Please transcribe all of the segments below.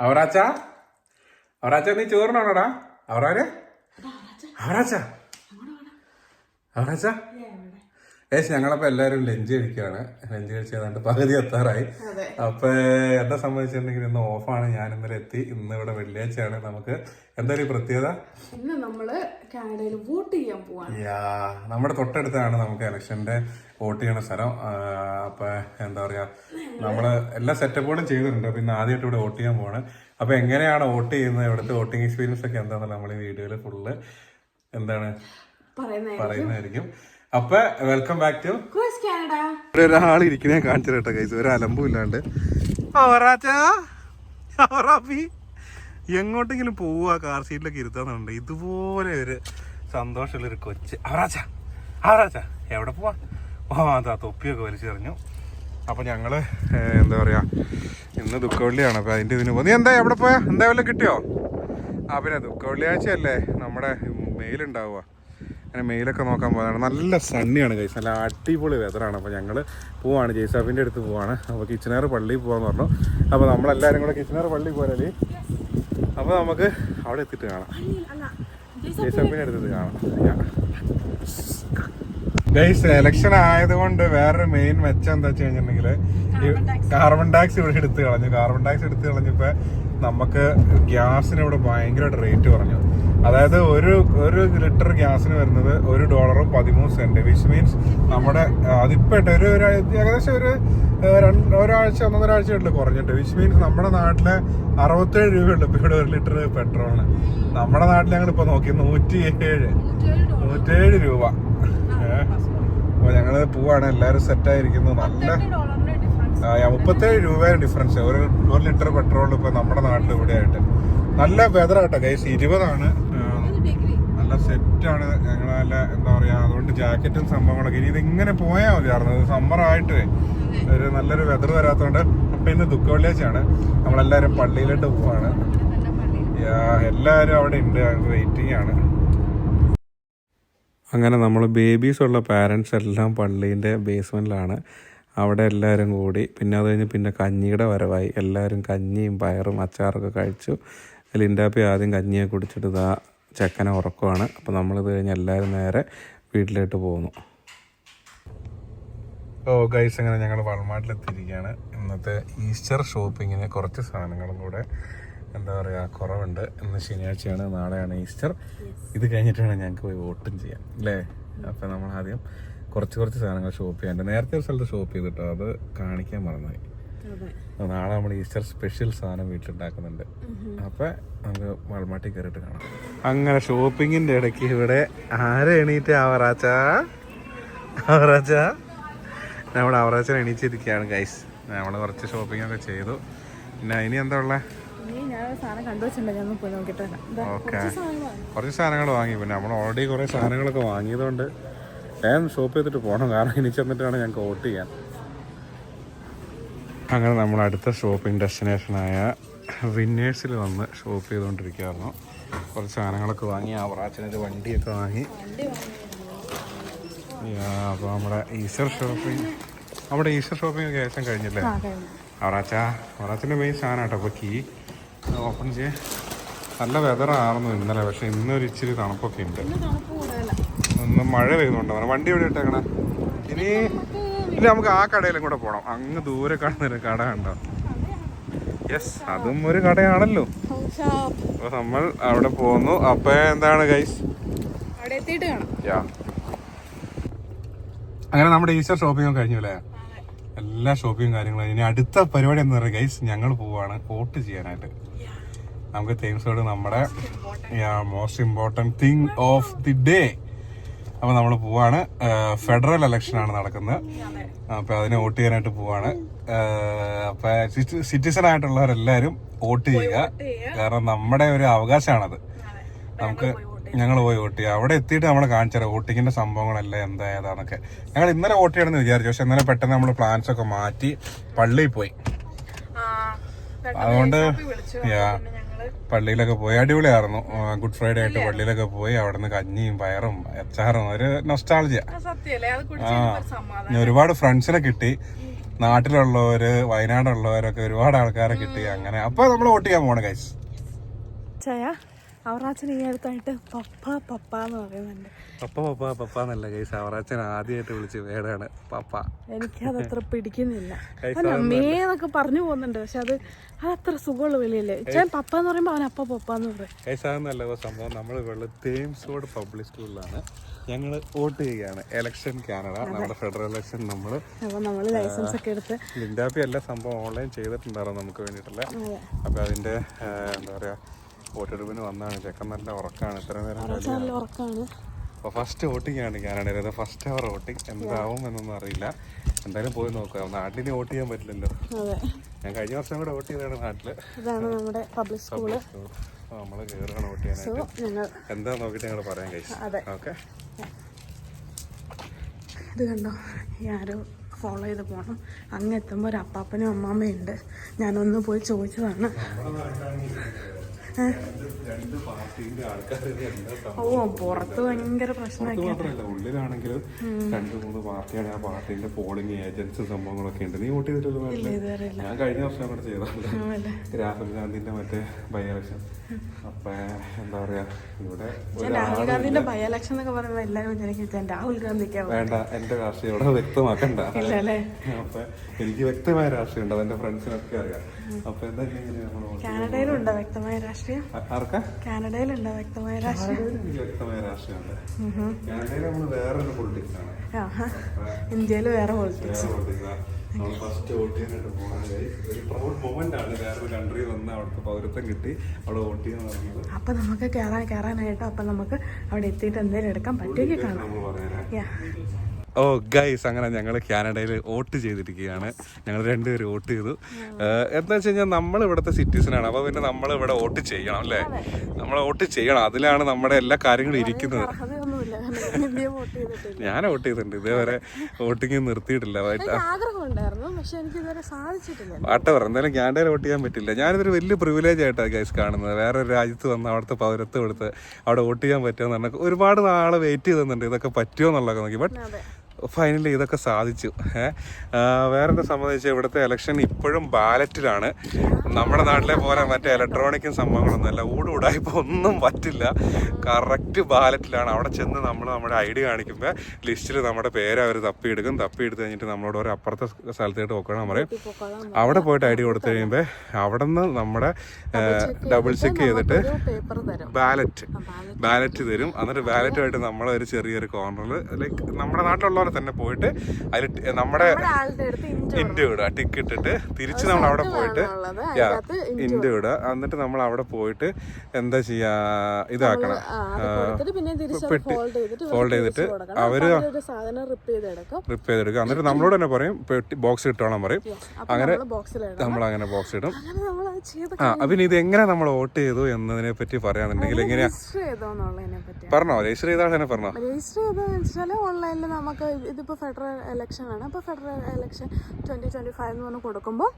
അവറാച്ച? അവറാച്ച നീ ചോറിനാണോടാ? അവറാനെ അവറാച്ച. അവറാച്ച? ഏശ് ഞങ്ങളപ്പോ എല്ലാരും ലഞ്ച് കഴിക്കുകയാണ് ലഞ്ച് കഴിച്ച് ഏതാണ്ട് പകുതി എത്താറായി. അപ്പൊ എന്നെ സംബന്ധിച്ചിട്ടുണ്ടെങ്കിൽ ഇന്ന് ഓഫാണ്. ഞാൻ ഇന്നലെ എത്തി. ഇന്ന് ഇവിടെ വെള്ളിയാഴ്ചയാണ്. നമുക്ക് എന്തായാലും ഈ പ്രത്യേകത? ഇന്ന് നമ്മൾ കാനഡയിൽ വോട്ട് ചെയ്യാൻ പോവാണ്. യാ നമ്മുടെ തൊട്ടടുത്താണ് നമുക്ക് ഇലക്ഷന്റെ വോട്ട് ചെയ്യണ സ്ഥലം. അപ്പൊ എന്താ പറയാ നമ്മൾ എല്ലാ സെറ്റപ്പുകളും ചെയ്തിട്ടുണ്ട്. പിന്നെ ആദ്യമായിട്ട് ഇവിടെ വോട്ട് ചെയ്യാൻ പോവാണ്. അപ്പൊ എങ്ങനെയാണ് വോട്ട് ചെയ്യുന്നത്? ഇവിടുത്തെ വോട്ടിംഗ് എക്സ്പീരിയൻസ് ഒക്കെ എന്താണെന്നുള്ള നമ്മൾ ഈ വീഡിയോയിൽ ഫുള്ള് എന്താണ് പറയുന്നത് പറയുന്നതായിരിക്കും. അപ്പൊ വെൽക്കം ബാക്ക് ടു കാനഡ ഇവിടെ ഒരാൾ ഇരിക്കണേ കാണിച്ചു കേട്ടോ കൈസ് ഒരു അലമ്പും ഇല്ലാണ്ട്. എങ്ങോട്ടെങ്കിലും പോവുക കാർ സീറ്റിലൊക്കെ ഇരുത്താന്നുണ്ട്. ഇതുപോലെ ഒരു സന്തോഷമുള്ള ഒരു കൊച്ച്. അവറാച്ച അവറാച്ച എവിടെ പോവാ? ഓ അതാ തൊപ്പിയൊക്കെ വലിച്ചെറിഞ്ഞു. അപ്പൊ ഞങ്ങൾ എന്താ പറയാ ഇന്ന് ദുഃഖവെള്ളിയാണ്. അപ്പൊ അതിന്റെ ഇതിന് പോ നീ എന്താ എവിടെ പോയാ? എന്താ വല്ലതും കിട്ടിയോ? ആ പിന്നെ ദുഃഖവെള്ളിയാഴ്ചയല്ലേ നമ്മുടെ മെയിൽ ഉണ്ടാവുക. അങ്ങനെ മെയിലൊക്കെ നോക്കാൻ പോയതാണ്. നല്ല സണ്ണിയാണ് ജയ്സ് നല്ല അടിപൊളി വെതറാണ് അപ്പോൾ ഞങ്ങൾ പോവാണ്. ജയ്സാഫിന്റെ അടുത്ത് പോവാണ്. അപ്പോൾ കിച്ചനേർ പള്ളിയിൽ പോകാന്ന് പറഞ്ഞു. അപ്പോൾ നമ്മളെല്ലാവരും കൂടെ കിച്ചനേർ പള്ളി പോയാലേ അപ്പോൾ നമുക്ക് അവിടെ എത്തിയിട്ട് കാണാം. ജയ്സാഫിന്റെ അടുത്ത് കാണാം. ഗൈസ് എലക്ഷൻ ആയതുകൊണ്ട് വേറൊരു മെയിൻ മെച്ചം എന്താ വെച്ച് കഴിഞ്ഞിട്ടുണ്ടെങ്കിൽ കാർബൺ ടാക്സ് ഇവിടെ എടുത്തു കളഞ്ഞു. കാർബൺ ടാക്സ് എടുത്ത് കളഞ്ഞപ്പോ നമുക്ക് ഗ്യാസിന് ഇവിടെ ഭയങ്കരമായിട്ട് റേറ്റ് കുറഞ്ഞു. അതായത് ഒരു ഒരു ലിറ്റർ ഗ്യാസിന് വരുന്നത് ഒരു ഡോളറും പതിമൂന്ന് സെന്റ് വിച്ച് മീൻസ് നമ്മുടെ അതിപ്പോട്ടെ ഒരു ഏകദേശം ഒരു രണ്ട് ഒരാഴ്ച ഒന്നൊരാഴ്ച ഉള്ളു കുറഞ്ഞിട്ട്. വിച്ച് മീൻസ് നമ്മുടെ നാട്ടിലെ അറുപത്തേഴ് രൂപയുള്ളൂ ഇപ്പൊ ഇവിടെ ഒരു ലിറ്റർ പെട്രോളിന് നമ്മുടെ നാട്ടിൽ ഞങ്ങൾ ഇപ്പൊ നോക്കി നൂറ്റി ഏഴ് നൂറ്റേഴ് രൂപ. ഏഹ് അപ്പൊ ഞങ്ങൾ പോവാണ്. എല്ലാരും സെറ്റ് ആയിരിക്കുന്നു. നല്ല മുപ്പത്തേഴ് രൂപയാണ് ഡിഫറൻസ് ഒരു ഒരു ലിറ്റർ പെട്രോൾ ഇപ്പൊ നമ്മുടെ നാട്ടിൽ ഇവിടെ ആയിട്ട് നല്ല വെതർ ആട്ടോ ഗൈസ് ഇരുപതാണ്. നല്ല സെറ്റ് ആണ്. ഞങ്ങൾ നല്ല എന്താ പറയാ അതുകൊണ്ട് ജാക്കറ്റും സംഭവങ്ങളൊക്കെ. ഇനി ഇതിങ്ങനെ പോയാൽ മതിയായിരുന്നു സമ്മർ ആയിട്ട്. ഒരു നല്ലൊരു വെതർ വരാത്തതുകൊണ്ട് അപ്പൊ ഇന്ന് ദുഃഖവെള്ളിയാഴ്ചയാണ്. നമ്മളെല്ലാരും പള്ളിയിലോട്ട് പോവാണ്. യാ, എല്ലാരും അവിടെ ഉണ്ട് വെയിറ്റിംഗ് ആണ്. അങ്ങനെ നമ്മൾ ബേബീസ് ഉള്ള പാരൻസ് എല്ലാം പള്ളീന്റെ ബേസ്മെന്റിലാണ് അവിടെ എല്ലാവരും കൂടി. പിന്നെ അത് കഴിഞ്ഞ് പിന്നെ കഞ്ഞിയുടെ വരവായി. എല്ലാവരും കഞ്ഞിയും പയറും അച്ചാറൊക്കെ കഴിച്ചു. ലിൻഡാപ്പി ആദ്യം കഞ്ഞിയെ കുടിച്ചിട്ട് ഇതാ ചെക്കനെ ഉറക്കുവാണ്. അപ്പോൾ നമ്മളിത് കഴിഞ്ഞ് എല്ലാവരും നേരെ വീട്ടിലോട്ട് പോകുന്നു. ഓ ഗൈസ് അങ്ങനെ ഞങ്ങൾ വളമാട്ടിലെത്തിയിരിക്കുകയാണ് ഇന്നത്തെ ഈസ്റ്റർ ഷോപ്പിങ്ങിന് കുറച്ച് സാധനങ്ങളും കൂടെ എന്താ പറയുക കുറവുണ്ട്. ഇന്ന് ശനിയാഴ്ചയാണ് നാളെയാണ് ഈസ്റ്റർ. ഇത് കഴിഞ്ഞിട്ടാണ് ഞങ്ങൾക്ക് പോയി വോട്ടും ചെയ്യാം അല്ലേ? അപ്പം നമ്മൾ ആദ്യം കുറച്ച് കുറച്ച് സാധനങ്ങൾ ഷോപ്പ് ചെയ്യാനുണ്ട്. നേരത്തെ ഒരു സ്ഥലത്ത് ഷോപ്പ് ചെയ്തിട്ടോ? അത് കാണിക്കാൻ മറന്നുപോയി. നാളെ നമ്മൾ ഈസ്റ്റർ സ്പെഷ്യൽ സാധനം വീട്ടിലുണ്ടാക്കുന്നുണ്ട്. അപ്പം നമുക്ക് വൾമാട്ടി കയറിയിട്ട് കാണാം. അങ്ങനെ ഷോപ്പിങ്ങിന്റെ ഇടയ്ക്ക് ഇവിടെ ആരെ എണീറ്റ് അവറാച്ച നമ്മൾ അവറാച്ചൻ എണീച്ചിരിക്കുകയാണ് ഗൈസ് നമ്മൾ കുറച്ച് ഷോപ്പിംഗ് ഒക്കെ ചെയ്തു. പിന്നെ ഇനി എന്താ ഉള്ളത് കുറച്ച് സാധനങ്ങൾ വാങ്ങി. പിന്നെ നമ്മൾ ഓൾറെഡി കുറേ സാധനങ്ങളൊക്കെ വാങ്ങിയതുകൊണ്ട് ഞാൻ ഷോപ്പ് ചെയ്തിട്ട് പോകണം കാരണം ഇനി ചെന്നിട്ടാണ് ഞങ്ങൾക്ക് വോട്ട് ചെയ്യാൻ. അങ്ങനെ നമ്മൾ അടുത്ത ഷോപ്പിംഗ് ഡെസ്റ്റിനേഷനായ വിന്നേഴ്സിൽ വന്ന് ഷോപ്പ് ചെയ്തുകൊണ്ടിരിക്കുകയായിരുന്നു. കുറച്ച് സാധനങ്ങളൊക്കെ വാങ്ങി. ആ പ്രാച്ചനൊരു വണ്ടിയൊക്കെ വാങ്ങി. അപ്പോൾ നമ്മുടെ ഈസ്റ്റർ ഷോപ്പിംഗ് നമ്മുടെ ഈസ്റ്റർ ഷോപ്പിംഗ് ഒക്കെ ഏകദേശം കഴിഞ്ഞില്ലേ. അവറാച്ച അവറാച്ചന്റെ മെയിൻ സാധനം കേട്ടോ അപ്പോൾ കീ ഓപ്പൺ ചെയ്യേ നല്ല വെതറായിരുന്നു ഇന്നലെ പക്ഷെ ഇന്നൊരു ഇച്ചിരി തണുപ്പൊക്കെ ഉണ്ട്. ഇന്ന്. ഒന്ന് മഴ പെയ്യുന്നുണ്ടോ. വണ്ടി എവിടെ ഇട്ടേക്കണ? ഇനി ഇനി നമുക്ക് ആ കടയിലും കൂടെ പോകണം അങ്ങ് ദൂരെ കാണുന്നൊരു കട കണ്ടോ? യെസ് അതും ഒരു കടയാണല്ലോ. അപ്പൊ നമ്മൾ അവിടെ പോകുന്നു അപ്പോൾ എന്താണ് ഗൈസ് അങ്ങനെ നമ്മുടെ ഈസ്റ്റർ ഷോപ്പിംഗ് കഴിഞ്ഞു അല്ലേ? എല്ലാ ഷോപ്പിംഗ് കാര്യങ്ങളും. ഇനി അടുത്ത പരിപാടി എന്ന് പറയുന്നത് ഗൈസ് ഞങ്ങൾ പോവാണ് വോട്ട് ചെയ്യാനായിട്ട്. നമുക്ക് തേംസോട് നമ്മുടെ most important thing of the day അപ്പോൾ നമ്മൾ പോവാണ്. ഫെഡറൽ ഇലക്ഷൻ ആണ് നടക്കുന്നത്. അപ്പോൾ അതിന് വോട്ട് ചെയ്യാനായിട്ട് പോവാണ്. അപ്പോൾ സിറ്റിസൺ ആയിട്ടുള്ളവരെല്ലാവരും വോട്ട് ചെയ്യുക. കാരണം നമ്മുടെ ഒരു അവകാശമാണത്. നമുക്ക് ഞങ്ങൾ പോയി വോട്ട് ചെയ്യുക അവിടെ എത്തിയിട്ട് നമ്മൾ കാണിച്ചത് വോട്ടിങ്ങിന്റെ സംഭവങ്ങളെല്ലാം എന്താ ഏതാന്നൊക്കെ ഞങ്ങൾ ഇന്നലെ വോട്ട് ചെയ്യണമെന്ന് വിചാരിച്ചു. പക്ഷെ ഇന്നലെ പെട്ടെന്ന് നമ്മൾ പ്ലാൻസ് ഒക്കെ മാറ്റി പള്ളിയിൽ പോയി. അതുകൊണ്ട് പള്ളിയിലൊക്കെ പോയി. അടിപൊളിയായിരുന്നു. ഗുഡ് ഫ്രൈഡേ ആയിട്ട് പള്ളിയിലൊക്കെ പോയി. അവിടെ നിന്ന് കഞ്ഞിയും പയറും അച്ചാറും ഒരു നൊസ്റ്റാളജിയ ഒരുപാട് ഫ്രണ്ട്സിനെ കിട്ടി. നാട്ടിലുള്ളവര് വയനാടുള്ളവരൊക്കെ ഒരുപാട് ആൾക്കാരെ കിട്ടി. അങ്ങനെ. അപ്പൊ നമ്മൾ വോട്ട് ചെയ്യാൻ പോണ കൈസ് ചായ. അവറാച്ചൻ ഈ അടുത്തായിട്ട് പപ്പ പപ്പ എന്ന് പറയുന്നുണ്ട്. പപ്പ പപ്പ പപ്പ എന്നല്ല കൈസ് അവറാച്ചൻ ആദ്യമായിട്ട് വിളിച്ച് വേടാണ് പപ്പ. എനിക്കത് അത്ര പിടിക്കുന്നില്ല. അമ്മേ എന്നൊക്കെ പറഞ്ഞു പോകുന്നുണ്ട്. പക്ഷെ അത് അത് അത്ര സുഖമുള്ള വിളിയല്ലേ? ഞാൻ പപ്പ എന്ന് പറയുമ്പോൾ അവൻ അപ്പ പപ്പ എന്ന് പറയും. കൈസ് അതെന്നല്ല സംഭവം നമ്മൾ ഇവിടെ തേംസ് റോഡ് പബ്ലിക് സ്കൂളിലാണ് ഞങ്ങൾ വോട്ട് ചെയ്യുകയാണ്. എലക്ഷൻ കാനഡ നമ്മുടെ ഫെഡറൽ ഇലക്ഷൻ നമ്മൾ നമ്മൾ ലൈസൻസ് ഒക്കെ എടുത്ത് ലിൻഡാപ്പി എല്ലാ സംഭവം ഓൺലൈൻ ചെയ്തിട്ടുണ്ടായിരുന്നു നമുക്ക് വേണ്ടിയിട്ടുള്ള അപ്പോൾ അതിന്റെ എന്താ പറയുക വോട്ടെടുപ്പിന് വന്നാണ്. ചെക്കൻ നല്ല ഉറക്കാണ്. ഇത്ര നേരം ഉറക്കാണ്. അപ്പോൾ ഫസ്റ്റ് വോട്ടിംഗ് ആണ് കാനഡയിൽ അത് ഫസ്റ്റ് അവർ വോട്ടിംഗ് എന്താവും എന്നൊന്നും അറിയില്ല. എന്തായാലും പോയി നോക്കാം. നാട്ടിന് വോട്ട് ചെയ്യാൻ പറ്റില്ലല്ലോ. ഞാൻ കഴിഞ്ഞ വർഷം കൂടെ വോട്ട് ചെയ്തതാണ് നാട്ടിൽ. ഇതാണ് നമ്മുടെ പബ്ലിക് സ്കൂൾ നമ്മൾ കയറുകയാണ് വോട്ട് ചെയ്യാനായിട്ട്. എന്താ നോക്കിയിട്ട് ഞങ്ങൾ പറയാൻ കഴിച്ചു ഓക്കെ ഇത് കണ്ടോ? ആരോ ഫോളോ ചെയ്ത് പോകണം അങ്ങ് എത്തുമ്പോൾ ഒരു അപ്പാപ്പനും അമ്മാമ്മയും ഉണ്ട്. ഞാനൊന്ന് പോയി ചോദിച്ചതാണ് ഓ പുറത്ത് ഭയങ്കര ഉള്ളിലാണെങ്കിലും രണ്ട് മൂന്ന് പാർട്ടിയാണ് ആ പാർട്ടിന്റെ പോളിംഗ് ഏജൻസ് സംഭവങ്ങളൊക്കെ ഉണ്ട്. നീ വോട്ട് ഇല്ല ഞാൻ കഴിഞ്ഞ വർഷം അങ്ങോട്ട് ചെയ്തതാണ് രാഹുൽ ഗാന്ധിന്റെ മറ്റേ ബൈ ഇലക്ഷൻ അപ്പൊ എന്താ പറയാ ഇവിടെ രാഹുൽ ഗാന്ധിന്റെ ബൈ ഇലക്ഷൻ എന്നൊക്കെ പറയുമ്പോൾ എല്ലാവരും രാഹുൽ ഗാന്ധിക്ക് വേണ്ട എന്റെ രാഷ്ട്രീയം ഇവിടെ വ്യക്തമാക്കണ്ട. അപ്പൊ എനിക്ക് വ്യക്തമായ രാഷ്ട്രീയം ഉണ്ട്. അതെന്റെ ഫ്രണ്ട്സിനൊക്കെ അറിയാം. അപ്പൊ കാനഡയിലുണ്ടോ വ്യക്തമായ രാഷ്ട്രീയം. കാനഡയിലുണ്ടോ വ്യക്തമായ രാഷ്ട്രീയം. വ്യക്തമായ രാഷ്ട്രീയമുണ്ട്. കാനഡയിൽ നമ്മൾ വേറൊരു പൊളിറ്റിക്സ് ആണ്. ഇന്ത്യയിൽ വേറെ പൊളിറ്റിക്സ് നമ്മൾ ഫസ്റ്റ് വോട്ട് ചെയ്യാനായിട്ട് ഒരു പ്രൗഡ് മൊമെന്റ് ആണ്. വേറൊരു വന്ന് അവിടുത്തെ പൗരത്വം കിട്ടി. അവിടെ വോട്ട് ചെയ്യാൻ പറയുന്നത് അപ്പൊ നമുക്ക് കയറാൻ കേറാനായിട്ട്? അപ്പൊ നമുക്ക് അവിടെ എത്തിയിട്ട് എന്തെങ്കിലും എടുക്കാൻ പറ്റുമെങ്കിൽ കാണാം. നമ്മൾ ഓ ഗൈസ് അങ്ങനെ ഞങ്ങൾ കാനഡയിൽ വോട്ട് ചെയ്തിരിക്കുകയാണ്. ഞങ്ങൾ രണ്ടുപേരും വോട്ട് ചെയ്തു. എന്താ വെച്ച് കഴിഞ്ഞാൽ നമ്മൾ ഇവിടുത്തെ സിറ്റിസനാണ് അപ്പോൾ പിന്നെ നമ്മൾ ഇവിടെ വോട്ട് ചെയ്യണം അല്ലേ? നമ്മൾ വോട്ട് ചെയ്യണം. അതിലാണ് നമ്മുടെ എല്ലാ കാര്യങ്ങളും ഇരിക്കുന്നത്. ഞാൻ വോട്ട് ചെയ്തിട്ടുണ്ട്. ഇതേവരെ വോട്ടിങ് നിർത്തിയിട്ടില്ല. പറ എന്തായാലും കാനഡയിൽ വോട്ട് ചെയ്യാൻ പറ്റില്ല. ഞാനിതൊരു വലിയ പ്രിവിലേജ് ആയിട്ടാണ് ഗൈസ് കാണുന്നത്. വേറെ ഒരു രാജ്യത്ത് വന്ന് അവിടുത്തെ പൗരത്വം എടുത്ത് അവിടെ വോട്ട് ചെയ്യാൻ പറ്റുമെന്ന് പറഞ്ഞാൽ ഒരുപാട് നാളെ വെയിറ്റ് ചെയ്തിട്ടുണ്ട്. ഇതൊക്കെ പറ്റുമോ എന്നുള്ളതൊക്കെ നോക്കി. ബട്ട് ഫൈനലി ഇതൊക്കെ സാധിച്ചു. ഏഹ് വേറെന്താ സംബന്ധിച്ച് ഇവിടുത്തെ ഇലക്ഷൻ ഇപ്പോഴും ബാലറ്റിലാണ് നമ്മുടെ നാട്ടിലെ പോലെ മറ്റേ ഇലക്ട്രോണിക്കും സംഭവങ്ങളൊന്നും അല്ല ഊട് ഊടായ്പ ഒന്നും പറ്റില്ല. കറക്റ്റ് ബാലറ്റിലാണ് അവിടെ ചെന്ന് നമ്മൾ നമ്മുടെ ഐ ഡി കാണിക്കുമ്പോൾ ലിസ്റ്റിൽ നമ്മുടെ പേര് അവർ തപ്പിയെടുക്കും. തപ്പിയെടുത്ത് കഴിഞ്ഞിട്ട് നമ്മളോട് ഒരു അപ്പുറത്തെ സ്ഥലത്തേട്ട് നോക്കണം പറയും. അവിടെ പോയിട്ട് ഐ ഡി കൊടുത്തു കഴിയുമ്പോൾ അവിടെ നിന്ന് നമ്മുടെ ഡബിൾ ചെക്ക് ചെയ്തിട്ട് ബാലറ്റ് ബാലറ്റ് തരും. എന്നിട്ട് ബാലറ്റുമായിട്ട് നമ്മളൊരു ചെറിയൊരു കോർണറിൽ ലൈക്ക് നമ്മുടെ നാട്ടിലുള്ളവരെ തന്നെ പോയിട്ട് അതിൽ നമ്മുടെ നമ്മുടെ വിടുക ടിക്കറ്റ് ഇട്ടിട്ട് തിരിച്ച് നമ്മൾ അവിടെ പോയിട്ട് ഉള്ളത് വിടുക എന്നിട്ട് നമ്മൾ അവിടെ പോയിട്ട് എന്താ ചെയ്യാ ഇതാക്കണം. പെട്ടി ഫോൾഡ് ചെയ്തിട്ട്. അവർ റിപ്പ് ചെയ്തെടുക്കും. റിപ്പ് ചെയ്തെടുക്കുക. എന്നിട്ട് നമ്മളോട് തന്നെ പറയും പെട്ടി ബോക്സ് ഇട്ടോളാൻ പറയും. അങ്ങനെ നമ്മൾ അങ്ങനെ ബോക്സ് ഇടും ആ പിന്നെ ഇത് എങ്ങനെ നമ്മൾ വോട്ട് ചെയ്തു എന്നതിനെ പറ്റി പറയാന്നുണ്ടെങ്കിൽ എങ്ങനെയാ? പറഞ്ഞോ രജിസ്റ്റർ ചെയ്താൽ തന്നെ പറഞ്ഞോ. രജിസ്റ്റർ ചെയ്താൽ ഓൺലൈനിൽ നമുക്ക് ഇതിപ്പോൾ ഫെഡറൽ എലക്ഷൻ ആണ്. അപ്പോൾ federal election twenty twenty five എന്ന് പറഞ്ഞ് കൊടുക്കുമ്പോൾ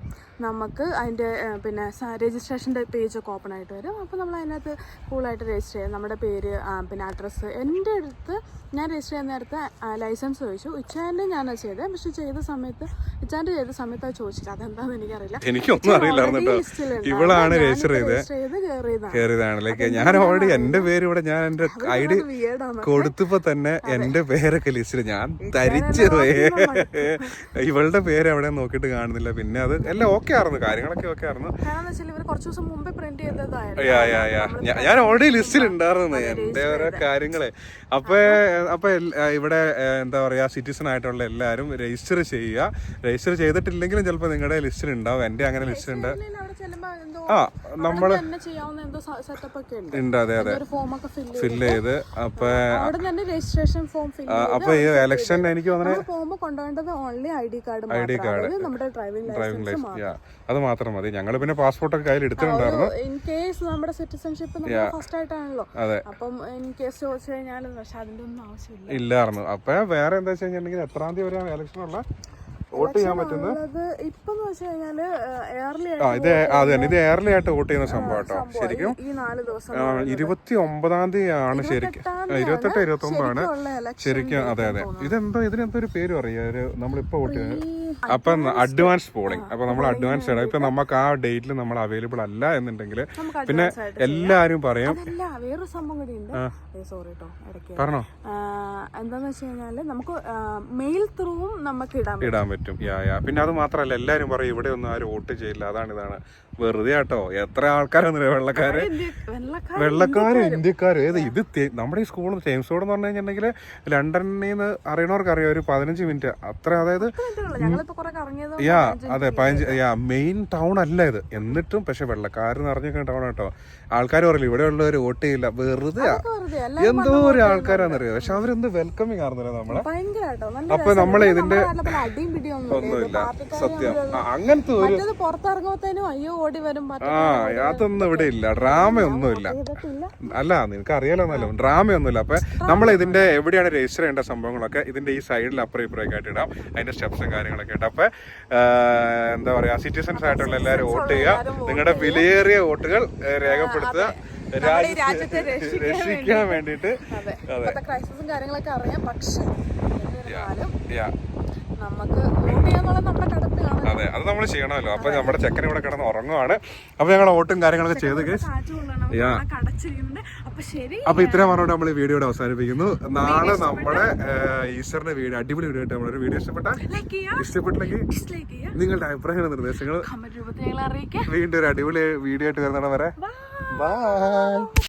നമുക്ക് അതിന്റെ പിന്നെ രജിസ്ട്രേഷന്റെ പേജൊക്കെ ഓപ്പൺ ആയിട്ട് വരും. അപ്പോൾ നമ്മൾ അതിനകത്ത് കൂളായിട്ട് രജിസ്റ്റർ ചെയ്യാം. നമ്മുടെ പേര് പിന്നെ അഡ്രസ്സ് എന്റെ അടുത്ത് ഞാൻ രജിസ്റ്റർ ചെയ്യുന്ന നേരത്തെ ലൈസൻസ് ചോദിച്ചു. ഇച്ചാന്റെ ഞാനത് ചെയ്തത് പക്ഷെ ചെയ്ത സമയത്ത് ഇച്ചാന്റെ ചെയ്ത സമയത്ത് അത് ചോദിച്ചില്ല അതെന്താണെന്ന് എനിക്കറിയില്ല. എനിക്കൊന്നും അറിയില്ല. ഇവളാണ് രജിസ്റ്റർ ചെയ്ത്. രജിസ്റ്റർ ചെയ്ത് കയറിയതാണ് കയറിയതാണ് ലൈക്ക് ഞാൻ ഓൾറെഡി എന്റെ പേര് ഇവിടെ ഞാൻ എന്റെ ഐ ഡി കൊടുത്തപ്പോ തന്നെ എന്റെ പേരൊക്കെ ലിസ്റ്റിൽ ഞാൻ തരിച്ചു പോയി. ഇവളുടെ പേര് എവിടെ നോക്കിട്ട് കാണുന്നില്ല. പിന്നെ അത് എല്ലാം ഓക്കെ ആയിരുന്നു. കാര്യങ്ങളൊക്കെ ഓക്കെ ആയിരുന്നു. ഞാൻ ഓൾറെഡി ലിസ്റ്റിൽ ഉണ്ടായിരുന്നു എന്റെ ഓരോ കാര്യങ്ങളെ. അപ്പൊ അപ്പൊ ഇവിടെ എന്താ പറയാ സിറ്റിസൺ ആയിട്ടുള്ള എല്ലാരും രജിസ്റ്റർ ചെയ്യുക. രജിസ്റ്റർ ചെയ്തിട്ടില്ലെങ്കിലും ചിലപ്പോൾ നിങ്ങളുടെ ലിസ്റ്റിൽ ഉണ്ടാവും. എന്റെ അങ്ങനെ ലിസ്റ്റ് ഉണ്ട്. ആ നമ്മൾ നമ്മൾ ഉണ്ട്. അതെ അതെ. ഫില്ല് ചെയ്ത്. അപ്പൊ അപ്പൊ ഈ ഇലക്ഷൻ എനിക്ക് പോകുമ്പോൾ കൊണ്ടുവേണ്ടത് only I D card I D card നമ്മുടെ ഡ്രൈവിംഗ് ഡ്രൈവിംഗ് ലൈസൻസ് അത് മാത്രം മതി. ഞങ്ങൾ പിന്നെ പാസ്പോർട്ടൊക്കെ കയ്യിൽ എടുത്തിട്ടുണ്ടായിരുന്നു. ഇൻ കേസ് നമ്മുടെ സിറ്റിസൺഷിപ്പ് ഫസ്റ്റ് ആയിട്ടാണല്ലോ. അതെ. അപ്പം ഇൻ കേസ് ചോദിച്ചു കഴിഞ്ഞാൽ പക്ഷെ അതിന്റെ ഒന്നും ആവശ്യമില്ല. ഇല്ലായിരുന്നു. അപ്പൊ വേറെ എന്താ വെച്ച് കഴിഞ്ഞിട്ടുണ്ടെങ്കിൽ എത്രാം തീയതി വരെ ഇലക്ഷൻ ഉള്ള? വോട്ട് ചെയ്യാൻ പറ്റുന്ന അത് ഇപ്പൊന്ന് വെച്ച് കഴിഞ്ഞാൽ എയർലി ആ ഇത് അത് തന്നെ ഇത് എയർലി ആയിട്ട് വോട്ട് ചെയ്യുന്ന സംഭവം കേട്ടോ. ശരിക്കും ഇരുപത്തി ഒമ്പതാം തീയതി ആണ് ശരിക്കും. ഇരുപത്തെട്ട് ഇരുപത്തി ഒമ്പതാണ് ശരിക്കും അതെ അതെ. ഇതെന്തോ ഇതിനെന്തോ ഒരു പേര് പറയാ. ഒരു നമ്മളിപ്പോ വോട്ട് ചെയ്യുന്നത് അപ്പൊ അഡ്വാൻസ് പോളിംഗ് അപ്പൊ നമ്മൾ അഡ്വാൻസ് ആണ്. ഇപ്പൊ നമുക്ക് ആ ഡേറ്റിൽ നമ്മൾ അവൈലബിൾ അല്ല എന്നുണ്ടെങ്കിൽ പിന്നെ എല്ലാരും പറയും അതല്ല വേറൊരു സംഭവം കൂടി ഉണ്ട്. സോറി കേട്ടോ പറഞ്ഞോ. എന്താന്ന് വെച്ച് കഴിഞ്ഞാൽ നമുക്ക് മെയിൽ ത്രൂവും നമുക്ക് ഇടാൻ പറ്റും. യാ യാ. പിന്നെ അത് മാത്രല്ല എല്ലാരും പറയും ഇവിടെ ഒന്നും ആരും വോട്ട് ചെയ്യില്ല. അതാണ് ഇതാണ്. വെറുതെ ആട്ടോ. എത്ര ആൾക്കാരാണ് വെള്ളക്കാര്? വെള്ളക്കാര് ഇന്ത്യക്കാര്. ഏത് ഇത് നമ്മുടെ ഈ സ്കൂളും ജെയിംസ് റോഡ് എന്ന് പറഞ്ഞു കഴിഞ്ഞിട്ടുണ്ടെങ്കിൽ ലണ്ടനിൽ നിന്ന് അറിയണവർക്ക് അറിയാം ഒരു പതിനഞ്ച് മിനിറ്റ്. അത്ര അതായത് യാ അതെ പതിനഞ്ച് യാ മെയിൻ ടൗൺ അല്ല ഇത്. എന്നിട്ടും പക്ഷെ വെള്ളക്കാർ അറിഞ്ഞിരിക്കുന്ന ടൗൺ ആട്ടോ. ആൾക്കാർ പറയില്ല ഇവിടെ ഉള്ളവർ വോട്ട് ചെയ്യില്ല. വെറുതെ എന്തോ ഒരു ആൾക്കാരാണെന്നറിയാം പക്ഷെ അവരെന്ത് വെൽക്കമിങ് ആണെന്നറിയാം നമ്മളെ? അപ്പൊ നമ്മളെ ഇതിന്റെ- ഒന്നുമില്ല. സത്യം. അങ്ങനത്തെ ഒരു അയ്യോ ഓടി വരും ആ അതൊന്നും ഇവിടെ ഇല്ല. ഡ്രാമ ഒന്നുമില്ല അല്ല നിനക്ക് അറിയാലോന്നല്ലോ ഡ്രാമ ഒന്നുമില്ല അപ്പൊ നമ്മൾ ഇതിന്റെ എവിടെയാണ് രജിസ്റ്റർ ചെയ്യേണ്ട സംഭവങ്ങളൊക്കെ ഇതിന്റെ ഈ സൈഡിൽ അപ്പുറം ഇപ്പുറമൊക്കെ ആയിട്ട് ഇടാം. അതിന്റെ സ്റ്റെപ്സും കാര്യങ്ങളൊക്കെ ഇട്ട് അപ്പൊ എന്താ പറയാ സിറ്റിസൺസ് ആയിട്ടുള്ള എല്ലാവരും വോട്ട് ചെയ്യുക. നിങ്ങളുടെ വിലയേറിയ വോട്ടുകൾ രേഖപ്പെടുത്തുക. രാജ്യത്തെ രക്ഷിക്കാൻ വേണ്ടിട്ട് വേണ്ടിയിട്ട്. അതെ. അതെ. ക്രൈസിസും കാര്യങ്ങളൊക്കെ അറിയാം. പക്ഷെ അതെ അത് നമ്മൾ ചെയ്യണമല്ലോ. അപ്പൊ നമ്മുടെ ചെക്കൻ ഇവിടെ കിടന്ന് ഉറങ്ങുവാണ്. അപ്പൊ ഞങ്ങൾ ഓട്ടും കാര്യങ്ങളൊക്കെ ചെയ്ത് അപ്പൊ ഇത്രയും പറഞ്ഞുകൊണ്ട് നമ്മൾ വീഡിയോ അവസാനിപ്പിക്കുന്നു. നാളെ നമ്മുടെ ഈശ്വറിന്റെ വീഡിയോ അടിപൊളി വീഡിയോ ആയിട്ട് നമ്മളൊരു വീഡിയോ ഇഷ്ടപ്പെട്ട? ഇഷ്ടപ്പെട്ടില്ലെങ്കിൽ നിങ്ങളുടെ അഭിപ്രായങ്ങളും നിർദ്ദേശങ്ങൾ വീണ്ടും ഒരു അടിപൊളി വീഡിയോ ആയിട്ട് വരുന്നവരെ വരെ. ബൈ